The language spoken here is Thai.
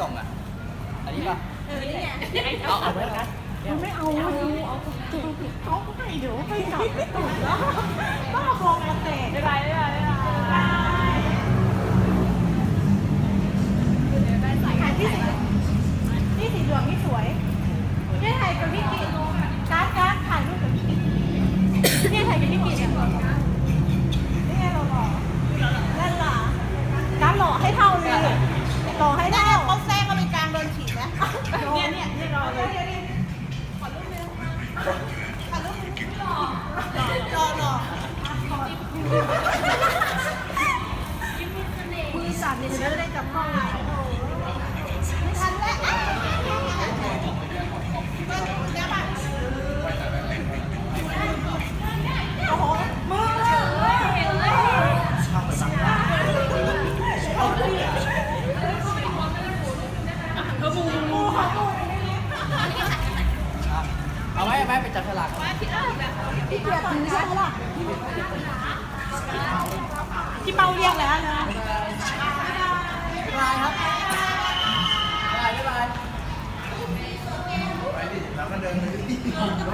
กล่องอะ อันนี้ป่ะเออนี่ไงเอาเอาไว้แล้วกันมันไม่เอาดูเอาจุดเขาให้เดี๋ยวไปกลับไปตุ่มแล้วบ้าบอกันเตะบ๊ายบายบ๊ายบายบ๊ายบายถ่ายที่สีนี่สีเหลืองนี่สวยนี่ถ่ายกับพี่กิน มือสั่นเนี่ยจะได้จับกล้องไม่ทันแล้วเดี๋ยวมาโอ้โหมือเห็นเลยเอาไว้เอาไว้ไปจับฉลากพี่เกียรติถือใช่ไหมล่ะ พี่เป้าเรียกแล้วนะลายครับลายลายไปดิแล้ก็เดินเลย